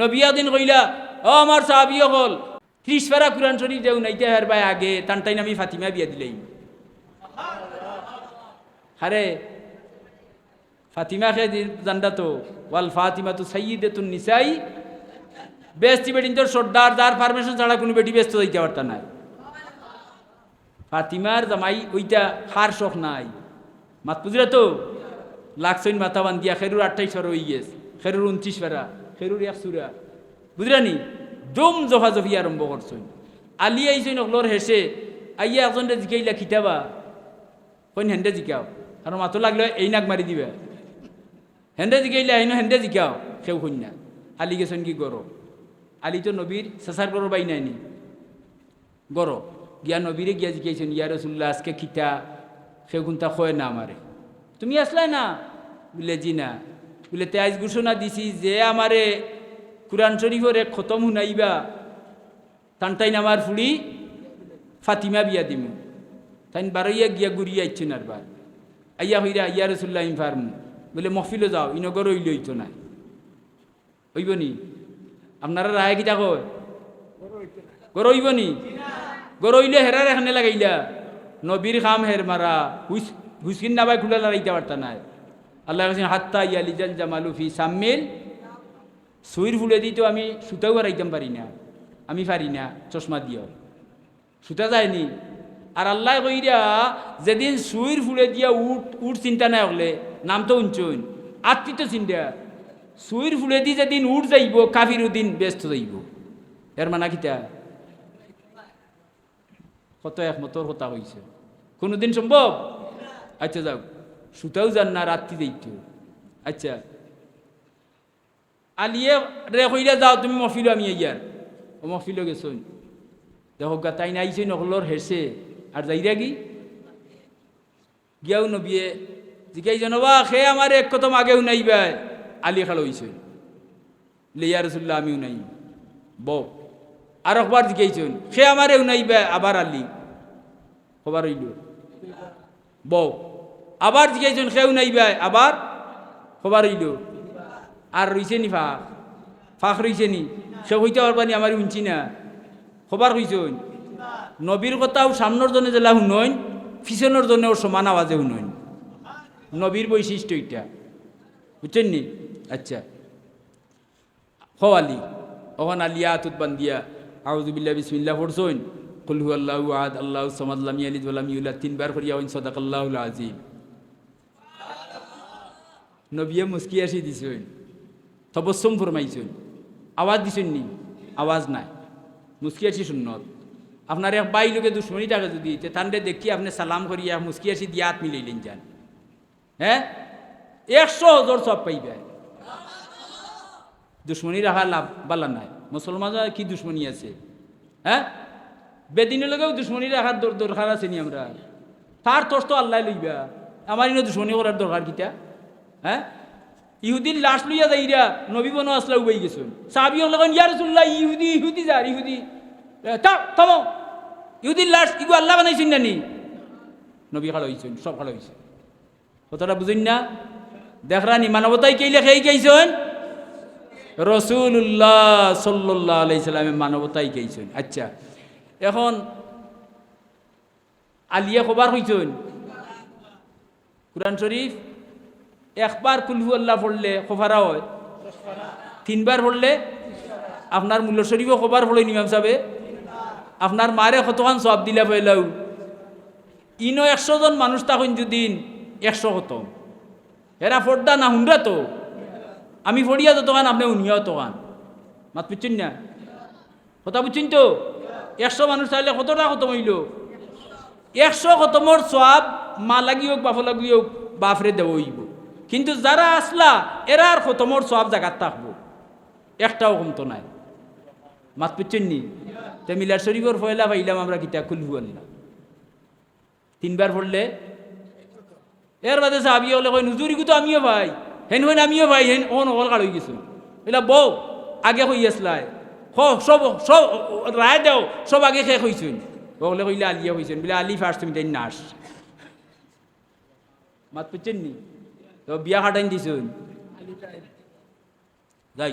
নবিয়া দিন কইলা ও আমার সাহাবিও হল ত্রিশ ফেরা কুরআন শরীফ দেও নাইতে হের ভাই আগে টানটাইন আমি ফাতিমা বিয়া দিলেই। হারে ফাতিমা খে জানডা তো ওয়াল ফাতিমা তো সাইয়দে তুন নিসাই বেস্তি বেটিন তোর সর্দার যার পারমিশন ছাড়া কোনো বেটি ব্যস্ত দিতে পারত না ফাতিমার জামাই ওইটা হার শখ নাই। মাত বুঝলে তো? লাকসইন মাথা বান্ধিয়া খেরুর আঠাইশ ফেরা হয়ে গেছে খেরুর উনত্রিশ ফেরা খেরুর এক সুরা বুঝলানি দম জফা জফি আরম্ভ করছই আলি আইসইন অকলর হেসে আইয়া একজন জিকাইলা খিতাবা। কইন হেন্দে জিকাও? আর মাতো লাগলে এই নাক মারি দিবে। হেন্দে জিকাইলে আইনো হেন্দে জিকাও, সেও কন্যা আলি গেছেন কি গর আলি তো নবীর চেঁচার গরো বাই নাইনি গর গিয়া নবীরে গিয়া জিকাইছেন ইয়া রসুল্লাহ আজকে খিতা। সে গুণটা কয় না আমারে তুমি আসলাই না? বলে, জি না। বলে, তে আজ ঘোষণা দিছি যে আমারে কোরআন শরীফরে খতম শুনাইবা টানটাইন আমার ফুড়ি ফাতিমা বিয়া দিম। তাইন বারইয়া গিয়া ঘুরিয়া ইচ্ছেন আর বার। আইয়া হইরা ইয়া রসুল্লাহ ফার্মু। বলে, মহফিলও যাও ইনগর হইলে হইতো নাই হইব নি? আপনারা রায় কিটা কয়? গর হইব নি? গর হইলে হেরার এখানে লাগাইলা। নবীর খাম হের মারা হুস হুসকিন নাবাই খুলে লড়াইতে পারতা নাই। আল্লাহ কাছে হাত্তা ইয়ালিজান জামালু ফি সাম্মিল। সুইর ফুলে দিই তো আমি সুতাও হারাইতাম পারি না। আমি পারি না, চশমা দিও। সুতা যায়নি। আর আল্লাহ কইরা, যেদিন সুইর ফুলে দিয়া উঠ উঠ চিন্তা নাই হলে নাম তো উঞ্চন আত্মি চিন্তা। সুইর ফুলে দি যেদিন উঠ যাইব, কাফির দিন ব্যস্ত যাইব। এর মানা কিতা? কত একমতর কথা হয়েছে কোনোদিন সম্ভব আচ্ছা যাও সুতাও যান না, রাত্রি যাইতো। আচ্ছা আলিয়ে রে কইরা যাও, তুমি মফিলো আমি ইয়ার। ও মফিলো গেছন দেখো গা, তাই নাইছে নকলর হেসে আর যাইরা কি? গিয়াও নবিয়ে, জিকাই জনবা সে আমার এক কতম আগেও নাইবা আলি খাল হইছে। লিয়া রসুল্লাহ আমিও নাই। ব, আর একবার জিকাইছন সে আমারেও নাইবা আবার আলি। খবর হইল? ব আবার জিকাইছন সেও নাইবা আবার খবর হইল, আর রইছে নি ফাঁক ফাঁক রইছে নি, সে হইতে পারবানি আমার উঞ্চি না। খবর হইছন নবীর কথাও সামনের জনে জেলা শুনইন পিছনের জনেও সমান আওয়াজে শুনইন নবীর বৈশিষ্ট্য এটা বুঝছেন নি? আচ্ছা। হো আলী ওখান আলিয়া তুত বান্দিয়া আউজুবিল্লা বিসমিল্লা পড়ছইন? কুলহু আল্লাহ আদ আল্লাহ সমাদলাম ইয়ালিদ ওয়ালাম ইউলা তিনবার করিয়া ওইন সদাকাল্লাহুল আজিম। নবিয়ে মুস্কি আসি দিছইন তবসম ফরমাইছইন আওয়াজ দিছইন নি আওয়াজ নাই মুস্কি আসি শুনত আপনার এক বাই লোকে দুশ্মনী থাকে যদি তে তান্ডে দেখি আপনি সালাম করিয়া মুস্কি আসি দিয়া হাত মিলাইলেন যান হ্যাঁ একশো হজর সব পাইবে দুশ্মনী রাখা লাভ বালা নাই মুসলমান কি দুশ্মনী আছে হ্যাঁ বেদিনের লগেও দুশ্মনী রাখার দর- দরকার আছে নি আমরা তার তোর তো আল্লাহ লইবা আমার ইনো দুশ্মনী করার দরকার কিটা হ্যাঁ? ইহুদির লাশ লইয়া যাইরা নবী বনো আসলা উবাই গেছুন। সাহাবি লগন, ইয়া রাসূলুল্লাহ, ইহুদি ইহুদি যার, ইহুদি। থামো। ইহুদির লাশ ইগু আল্লাহ বানাইছেন না নি নবী খাড়া হইছেন, সব খাড়া হইছে। কথাটা বুঝুন না? দেখরানি মানবতাই কেইলে খেয়ে গেছেন রসুল্লাহ সাল্লাহ আলাইসালামে মানবতাই গেছেন আচ্ছা এখন আলিয়া খবর হইছেন? কোরআন শরীফ? একবার কুলহু আল্লাহ পড়লে খোফারা হয়। তিনবার পড়লে আপনার মূল্য শরীফও খবর পড়ে নিমাম সাহেবে। আপনার মারে কতক্ষণ সব দিলা পেলাও। ইনো একশো জন মানুষ তখন যদিন একশো খতম এরা ফোরদা না হুন্ডা তো। আমি ফড়িয়া যতক্ষণ আপনি উনিয়াও তখন মাত বুঝছেন না? কথা বুঝছেন তো? একশো মানুষ চাইলে কতটা খতম হইল? একশো খতমর সব মা লাগি হোক, বাপ লাগি হোক, বাপরে দেব হইব। কিন্তু যারা আসলা, এরা আর খতমর সব জায়গার থাকব? একটাও কমতো নাই। মাত বুঝছেন নি? তে মিলার শরীফর ফয়লা পাইলাম আমরা কিতা খুলবু আল্লাহ। তিনবার পড়লে, এর বাদে সাহাবি হলে কই নুজুরিকু তো আমিও ভাই। হেন হইন আমিও ভাই, হেন ওন অল কাড় হয়ে গেছো। এলা বউ, আগে হই আসলাই? সব সব, রায় দেও, সব আগে শেষ হইছুন বলে কইলে, আলিয়া হইছেন। বলে আলি ফার্স্ট তুমি তাই নাস মাত পুচ্ছেন নি? তো বিয়া খাটাইন দিছুন। যাই।